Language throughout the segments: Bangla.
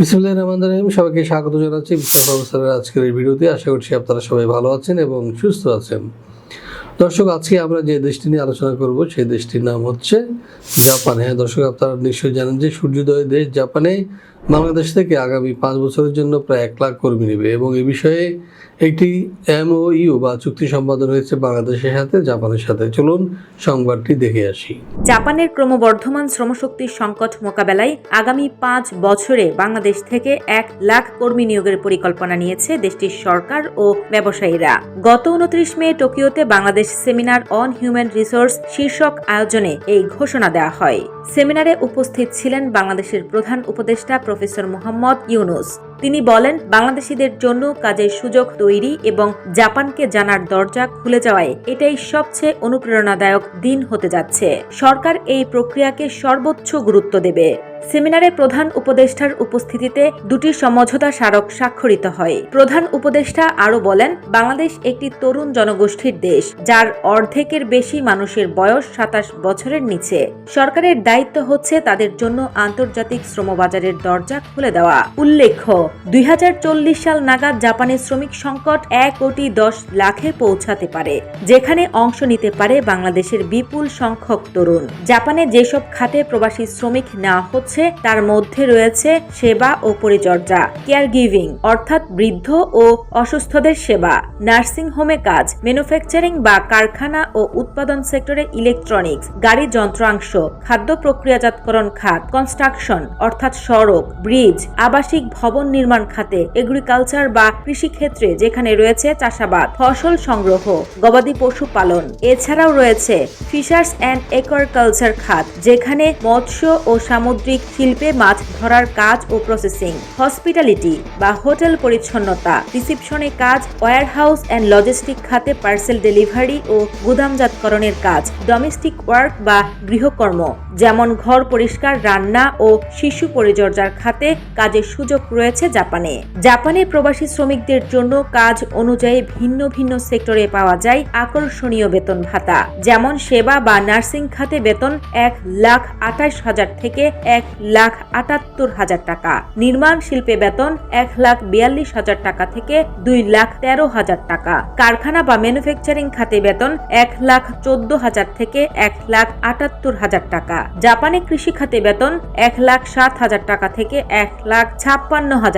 বিসমুল্লাহ রহমান রহিম, সবাইকে স্বাগত জানাচ্ছি বিসমুল্লাহ অবস্থানের আজকের এই ভিডিওতে। আশা করছি আপনারা সবাই ভালো আছেন এবং সুস্থ আছেন। দর্শক, আজকে আমরা যে দেশটি নিয়ে আলোচনা করব, সেই দেশটির নাম হচ্ছে জাপান। হ্যাঁ দর্শক, আপনারা নিশ্চয়ই জানেন যে সূর্যোদয় দেশ জাপানে বাংলাদেশ থেকে আগামী পাঁচ বছরের জন্য প্রায় এক লাখ কর্মী নেবে এবং এ বিষয়ে একটি এমওইউ বা চুক্তি সম্পাদন হয়েছে বাংলাদেশের সাথে, জাপানের সাথে। চলুন সংবাদটি দেখে আসি। জাপানের ক্রমবর্ধমান শ্রমশক্তির সংকট মোকাবেলায় আগামী পাঁচ বছরে বাংলাদেশ থেকে এক লাখ কর্মী নিয়োগের পরিকল্পনা নিয়েছে দেশটির সরকার ও ব্যবসায়ীরা। গত উনত্রিশ মে টোকিওতে Bangladesh seminar on human resource শীর্ষক আয়োজনে এই ঘোষণা দেওয়া হয়। সেমিনারে উপস্থিত ছিলেন বাংলাদেশের প্রধান উপদেষ্টা প্রফেসর মোহাম্মদ ইউনুস। তিনি বলেন, বাংলাদেশিদের জন্য কাজের সুযোগ তৈরি এবং জাপানকে জানার দরজা খুলে যাওয়ায় এটাই সবচেয়ে অনুপ্রেরণাদায়ক দিন হতে যাচ্ছে। সরকার এই প্রক্রিয়াকে সর্বোচ্চ গুরুত্ব দেবে। সেমিনারে প্রধান উপদেষ্টার উপস্থিতিতে দুটি সমঝোতা স্মারক স্বাক্ষরিত হয়। প্রধান উপদেষ্টা আরও বলেন, বাংলাদেশ একটি তরুণ জনগোষ্ঠীর দেশ, যার অর্ধেকের বেশি মানুষের বয়স সাতাশ বছরের নিচে। সরকারের দায়িত্ব হচ্ছে তাদের জন্য আন্তর্জাতিক শ্রমবাজারের দরজা খুলে দেওয়া। উল্লেখ্য দুই হাজার চল্লিশ সাল নাগাদ জাপানের শ্রমিক সংকট এক কোটি দশ লাখে পৌঁছাতে পারে, যেখানে অংশ নিতে পারে বাংলাদেশের বিপুল সংখ্যক তরুণ। জাপানে যেসব খাতে প্রবাসী শ্রমিক নেওয়া হচ্ছে, তার মধ্যে রয়েছে সেবা ও পরিচর্যা কেয়ার গিভিং অর্থাৎ বৃদ্ধ ও অসুস্থদের সেবা, নার্সিং হোমে কাজ, ম্যানুফ্যাকচারিং বা কারখানা ও উৎপাদন সেক্টরে ইলেকট্রনিক্স, গাড়ি যন্ত্রাংশ, খাদ্য প্রক্রিয়াজাতকরণ খাত, কনস্ট্রাকশন, অর্থাৎ সড়ক, ব্রিজ, আবাসিক ভবন নির্মাণ খাতে এগ্রিকালচার বা কৃষিক্ষেত্রে যেখানে রয়েছে চাষাবাদ, ফসল সংগ্রহ, গবাদি পশু পালন। এছাড়াও রয়েছে ফিশার্স অ্যান্ড একুয়ারকালচার খাত, যেখানে মৎস্য ও সামুদ্রিক শিল্পে মাছ ধরার কাজ ও প্রসেসিং হসপিটালিটি বা হোটেল পরিচ্ছন্নতা রিসিপশনে কাজ ওয়ারহাউস অ্যান্ড লজিস্টিক খাতে পার্সেল ডেলিভারি ও গুদামজাতকরণের কাজ ডোমেস্টিক ওয়ার্ক বা গৃহকর্ম, যেমন ঘর পরিষ্কার, রান্না ও শিশু পরিচর্যার খাতে কাজের সুযোগ রয়েছে জাপানে। জাপানে প্রবাসী শ্রমিকদের জন্য কাজ অনুযায়ী ভিন্ন ভিন্ন সেক্টরে পাওয়া যায় আকর্ষণীয় বেতন ভাতা। যেমন সেবা বা নার্সিং খাতে বেতন এক লাখ আঠাশ হাজার থেকে এক লাখ আটাত্তর হাজার টাকা। নির্মাণ শিল্পে বেতন এক লাখ বিয়াল্লিশ হাজার টাকা থেকে দুই লাখ তেরো হাজার টাকা। কারখানা বা ম্যানুফ্যাকচারিং খাতে বেতন এক লাখ চোদ্দ হাজার থেকে এক লাখ আটাত্তর হাজার টাকা। জাপানে কৃষি খাতে বেতন এক লাখ সাত হাজার টাকা থেকে এক লাখ ছাপ্পান্ন হাজার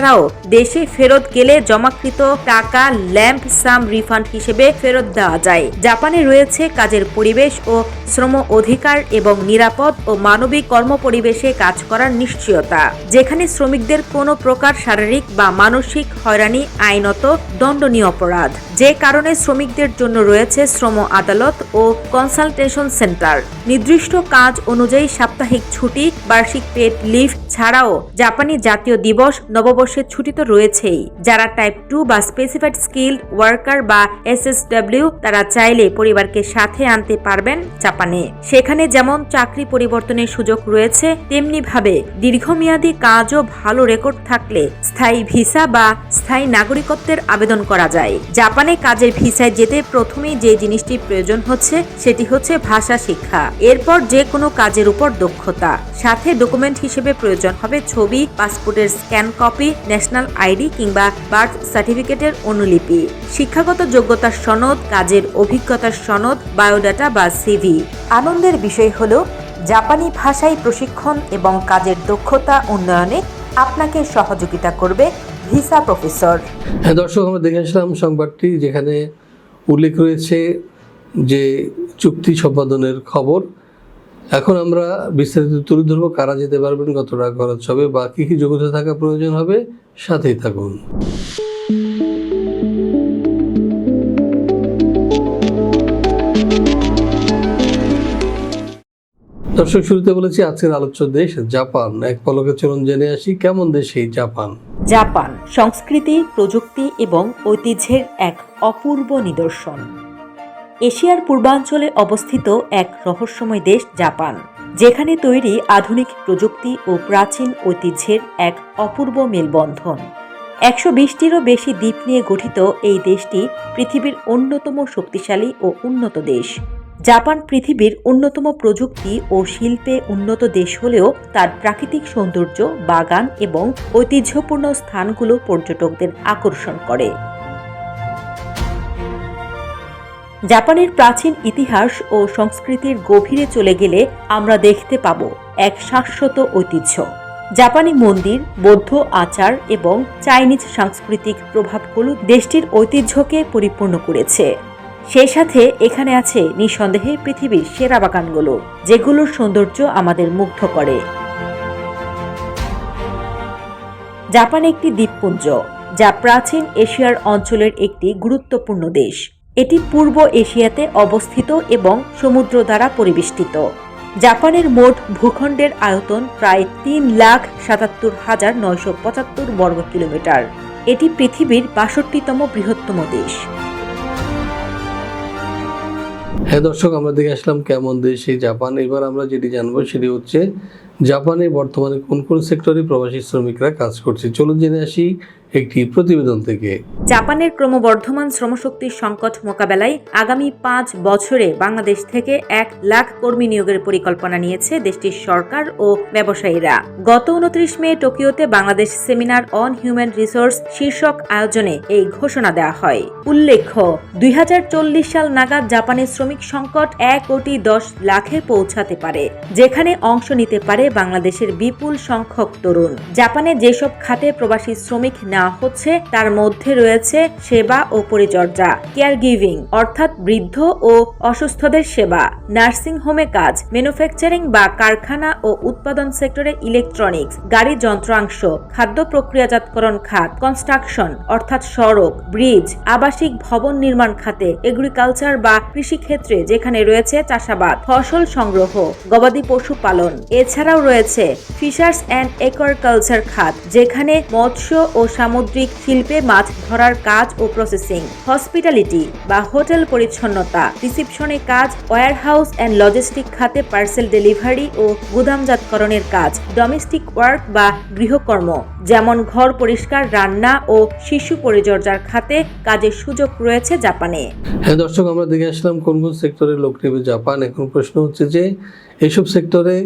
এছাড়াও দেশে ফেরত গেলে জমাকৃত টাকা ল্যাম্প সাম রিফান্ড হিসেবে ফেরত দেওয়া যায়। জাপানে রয়েছে কাজের পরিবেশ ও শ্রম অধিকার এবং নিরাপদ ও মানবিক কর্মপরিবেশে কাজ করার নিশ্চয়তা, যেখানে শ্রমিকদের কোনো প্রকার শারীরিক বা মানসিক হয়রানি, আইনত দণ্ডনীয় অপরাধ। যে কারণে শ্রমিকদের জন্য রয়েছে শ্রম আদালত ও কনসালটেশন সেন্টার। নির্দিষ্ট কাজ অনুযায়ী সাপ্তাহিক ছুটি, বার্ষিক পেড লিভ ছাড়াও জাপানি জাতীয় দিবস নববর্ষের ছুটি তো রয়েছেই। যারা টাইপ টু বা স্পেসিফাইড স্কিল্ড ওয়ার্কার বা এসএসডব্লিউ তারা চাইলে পরিবারকে সাথে আনতে পারবেন জাপানে। সেখানে যেমন চাকরি পরিবর্তনের সুযোগ রয়েছে তেমনি ভাবে দীর্ঘমেয়াদী কাজ ও ভালো রেকর্ড থাকলে স্থায়ী ভিসা বা স্থায়ী নাগরিকত্বের আবেদন করা যায়। জাপানে কাজের ভিসায় যেতে প্রথমেই যে জিনিসটি প্রয়োজন হচ্ছে, সেটি হচ্ছে ভাষা শিক্ষা। এরপর যে কোনো কাজের উপর দক্ষতা। সাথে ডকুমেন্ট হিসেবে প্রয়োজন হবে ছবি পাসপোর্টের স্ক্যান কপি ন্যাশনাল আইডি কিংবা বার্থ সার্টিফিকেটের অনুলিপি, শিক্ষাগত যোগ্যতার সনদ, কাজের অভিজ্ঞতার সনদ, বায়োডাটা বা সিভি। আনন্দের বিষয় হলো, জাপানি ভাষায় প্রশিক্ষণ এবং কাজের দক্ষতা উন্নয়নে আপনাকে সহযোগিতা করবে ভিসা প্রফেসর। হ্যাঁ দর্শক, আমরা দেখে আসলাম সংবাদটি যেখানে উল্লেখ রয়েছে যে চুক্তি সম্পাদনের খবর। এখন আমরা বিস্তারিত তুলে ধরবো কারা যেতে পারবেন, কত টাকা খরচ হবে বা কী কী যোগ্যতা থাকা প্রয়োজন হবে, সাথেই থাকুন। দর্শক, শুরুতে বলেছি আজকের আলোচ্য দেশ, জাপান। এক পলকে চলুন জেনে আসি, কেমন দেশ এই জাপান? জাপান, সংস্কৃতি, প্রযুক্তি এবং ঐতিহ্যের এক অপূর্ব নিদর্শন। এশিয়ার পূর্বাঞ্চলে অবস্থিত এক রহস্যময় দেশ জাপান, যেখানে তৈরি আধুনিক প্রযুক্তি ও প্রাচীন ঐতিহ্যের এক অপূর্ব মেলবন্ধন। একশো বিশটিরও বেশি দ্বীপ নিয়ে গঠিত এই দেশটি পৃথিবীর অন্যতম শক্তিশালী ও উন্নত দেশ। জাপান পৃথিবীর অন্যতম প্রযুক্তি ও শিল্পে উন্নত দেশ হলেও তার প্রাকৃতিক সৌন্দর্য, বাগান এবং ঐতিহ্যপূর্ণ স্থানগুলো পর্যটকদের আকর্ষণ করে। জাপানের প্রাচীন ইতিহাস ও সংস্কৃতির গভীরে চলে গেলে আমরা দেখতে পাব এক শাশ্বত ঐতিহ্য। জাপানি মন্দির, বৌদ্ধ আচার এবং চাইনিজ সাংস্কৃতিক প্রভাবগুলো দেশটির ঐতিহ্যকে পরিপূর্ণ করেছে। সেই সাথে এখানে আছে নিঃসন্দেহে পৃথিবীর সেরা বাগানগুলো, যেগুলোর সৌন্দর্য আমাদের মুগ্ধ করে। জাপান একটি দ্বীপপুঞ্জ, যা প্রাচীন এশিয়ার অঞ্চলের একটি গুরুত্বপূর্ণ দেশ। এটি পূর্ব এশিয়াতে অবস্থিত এবং সমুদ্র দ্বারা পরিবেষ্টিত। জাপানের মোট ভূখণ্ডের আয়তন প্রায় তিন লাখ সাতাত্তর হাজার নয়শো পঁচাত্তর বর্গ কিলোমিটার। এটি পৃথিবীর বাষট্টিতম বৃহত্তম দেশ। হ্যাঁ দর্শক, আমরা দেখে আসলাম কেমন দেশ এই জাপান। এবার আমরা যেটি জানব সেটি হচ্ছে জাপানে বর্তমানে কোন কোন সেক্টরে প্রবাসী শ্রমিকরা কাজ করছে? চলুন জেনে আসি একটি প্রতিবেদন থেকে। জাপানের ক্রমবর্ধমান শ্রমশক্তির সংকট মোকাবেলায় আগামী পাঁচ বছরে বাংলাদেশ থেকে এক লাখ কর্মী নিয়োগের পরিকল্পনা নিয়েছে দেশটির সরকার ও ব্যবসায়ীরা। গত উনত্রিশ মে টোকিওতে Bangladesh seminar on human resource শীর্ষক আয়োজনে এই ঘোষণা দেওয়া হয়। উল্লেখ্য, দুই হাজার চল্লিশ সাল নাগাদ জাপানের শ্রমিক সংকট এক কোটি দশ লাখে পৌঁছাতে পারে, যেখানে অংশ নিতে পারে বাংলাদেশের বিপুল সংখ্যক তরুণ। জাপানে যেসব খাতে প্রবাসী শ্রমিক নেওয়া হচ্ছে, তার মধ্যে রয়েছে সেবা ও পরিচর্যা কেয়ার গিভিং অর্থাৎ বৃদ্ধ ও অসুস্থদের সেবা, নার্সিং হোমে কাজ, ম্যানুফ্যাকচারিং বা কারখানা ও উৎপাদন সেক্টরে ইলেকট্রনিক্স, গাড়ি যন্ত্রাংশ, খাদ্য প্রক্রিয়াজাতকরণ খাত, কনস্ট্রাকশন, অর্থাৎ সড়ক, ব্রিজ, আবাসিক ভবন নির্মাণ খাতে, এগ্রিকালচার বা কৃষিক্ষেত্রে যেখানে রয়েছে চাষাবাদ, ফসল সংগ্রহ, গবাদি পশু পালন। এছাড়াও রয়েছে ফিশার্স অ্যান্ড একুয়ারকালচার খাত, যেখানে মৎস্য ও সামুদ্রিক শিল্পে মাছ ধরার কাজ ও প্রসেসিং হসপিটালিটি বা হোটেল পরিচ্ছন্নতা রিসিপশনে কাজ ওয়ারহাউস অ্যান্ড লজিস্টিক খাতে পার্সেল ডেলিভারি ও গুদামজাতকরণের কাজ ডোমেস্টিক ওয়ার্ক বা গৃহকর্ম, যেমন ঘর পরিষ্কার, রান্না ও শিশু পরিচর্যার খাতে কাজের সুযোগ রয়েছে জাপানে। হ্যাঁ দর্শক, আমরা দেখে আসলাম কোন কোন সেক্টরে লোক নেবে জাপান। এখন প্রশ্ন হচ্ছে যে এইসব সেক্টরে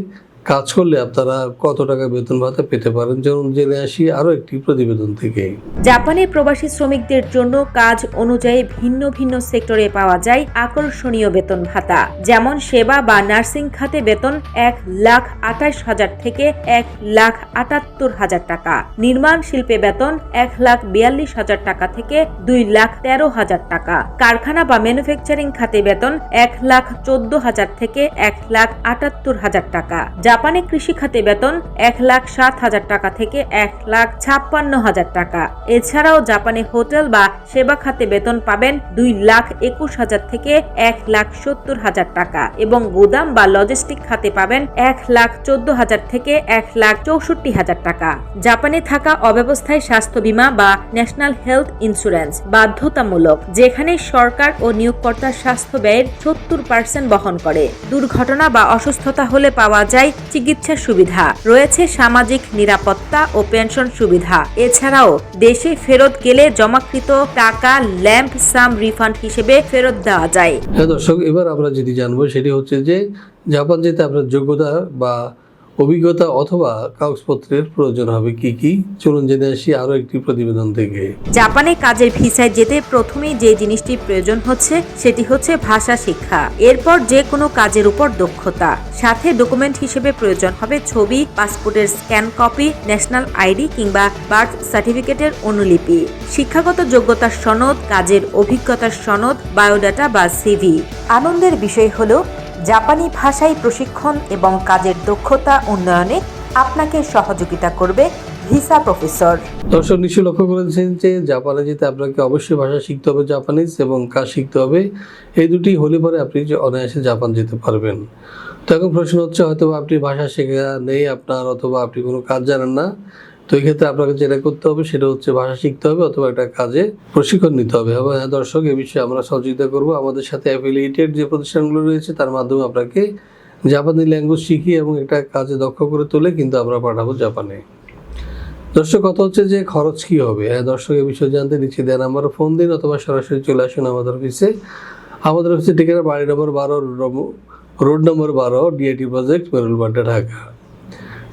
কাজ করলে আপনারা কত টাকা বেতন ভাতা পেতে পারেন? যেমন জেনে আসি আরও একটি প্রতিবেদন থেকে। জাপানের প্রবাসী শ্রমিকদের জন্য কাজ অনুযায়ী ভিন্ন ভিন্ন সেক্টরে পাওয়া যায় আকর্ষণীয় বেতন ভাতা। যেমন সেবা বা নার্সিং খাতে বেতন এক লাখ আঠাশ হাজার থেকে এক লাখ আটাত্তর হাজার টাকা। নির্মাণ শিল্পে বেতন এক লাখ বিয়াল্লিশ হাজার টাকা থেকে দুই লাখ তেরো হাজার টাকা। কারখানা বা ম্যানুফ্যাকচারিং খাতে বেতন এক লাখ চোদ্দ হাজার থেকে এক লাখ আটাত্তর হাজার টাকা। জাপানে কৃষি খাতে বেতন এক লাখ সাত হাজার টাকা থেকে এক লাখ ছাপ্পান্ন হাজার টাকা। এছাড়াও জাপানে হোটেল বা সেবা খাতে বেতন পাবেন দুই লাখ একুশ হাজার থেকে এক লাখ সত্তর হাজার টাকা এবং গুদাম বা লজিস্টিক খাতে পাবেন এক লাখ চোদ্দ হাজার থেকে এক লাখ চৌষট্টি হাজার টাকা। জাপানে থাকা অব্যবস্থায় স্বাস্থ্য বীমা বা ন্যাশনাল হেলথ ইন্স্যুরেন্স বাধ্যতামূলক, যেখানে সরকার ও নিয়োগকর্তার স্বাস্থ্য ব্যয়ের সত্তর পার্সেন্ট বহন করে। দুর্ঘটনা বা অসুস্থতা হলে পাওয়া যায় চিকিৎসা সুবিধা। রয়েছে সামাজিক নিরাপত্তা ও পেনশন সুবিধা। এছাড়াও দেশে ফেরত গেলে জমাকৃত টাকা ল্যাম্প সাম রিফান্ড হিসেবে ফেরত দেওয়া যায়। হ্যাঁ দর্শক, এবার আমরা যেটি জানব সেটি হচ্ছে যে জাপান যেতে আপনার যোগ্যতা বা অভিজ্ঞতা অথবা কাগজপত্রের প্রয়োজন হবে কি কি? চলুন জেনে আসি আরও একটি প্রতিবেদন থেকে। জাপানে কাজের ভিসায় যেতে প্রথমেই যে জিনিসটি প্রয়োজন হচ্ছে, সেটি হচ্ছে ভাষা শিক্ষা। এরপর যে কোনো কাজের উপর দক্ষতা। সাথে ডকুমেন্ট হিসেবে প্রয়োজন হবে ছবি, পাসপোর্টের স্ক্যান কপি, ন্যাশনাল আইডি কিংবা বার্থ সার্টিফিকেটের অনুলিপি। শিক্ষাগত যোগ্যতার সনদ, কাজের অভিজ্ঞতার সনদ, বায়োডাটা বা সিভি। আনন্দের বিষয় হলো জাপানি ভাষায় প্রশিক্ষণ এবং কাজের দক্ষতা উন্নয়নে আপনাকে সহযোগিতা করবে ভিসা প্রফেসর। দর্শক নিশ্চয় লক্ষ্য করেছেন যে জাপানে যেতে আপনাকে অবশ্যই ভাষা শিখতে হবে জাপানিজ এবং কাজ শিখতে হবে। এই দুটি হলে পরে আপনি যে অনায়াসে জাপান যেতে পারবেন। তো এখন প্রশ্ন হচ্ছে হয়তো আপনি ভাষা শেখা নেই আপনার, অথবা আপনি কোনো কাজ জানেন না। তো এই ক্ষেত্রে আপনাকে যেটা করতে হবে সেটা হচ্ছে ভাষা শিখতে হবে অথবা একটা কাজে প্রশিক্ষণ নিতে হবে। এবং হ্যাঁ দর্শক, এ বিষয়ে আমরা সহযোগিতা করব। আমাদের সাথে অ্যাফিলিয়েটেড যে প্রতিষ্ঠানগুলো রয়েছে তার মাধ্যমে আপনাকে জাপানি ল্যাঙ্গুয়েজ শিখিয়ে এবং একটা কাজে দক্ষ করে তুলে কিন্তু আমরা পাঠাবো জাপানে। দর্শক, কথা হচ্ছে যে খরচ কি হবে? হ্যাঁ দর্শক এই বিষয়ে জানতে নিচে দেন আমার ফোন দিন অথবা সরাসরি চলে আসুন আমাদের অফিসে আমাদের অফিসে ঠিকানা বাড়ি নম্বর বারো রোড নম্বর বারো ডিআইটি প্রজেক্ট মেরুলবাড্ডা ঢাকা।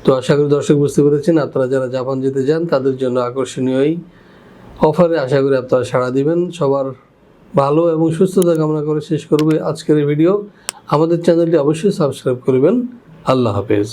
তো আশা করি দর্শক বুঝতে পেরেছেন, আপনারা যারা জাপান যেতে যান তাদের জন্য আকর্ষণীয় এই অফারে আশা করি আপনারা সাড়া দিবেন। সবার ভালো এবং সুস্থতা কামনা করে শেষ করবে আজকের ভিডিও। আমাদের চ্যানেলটি অবশ্যই সাবস্ক্রাইব করবেন। আল্লাহ হাফেজ।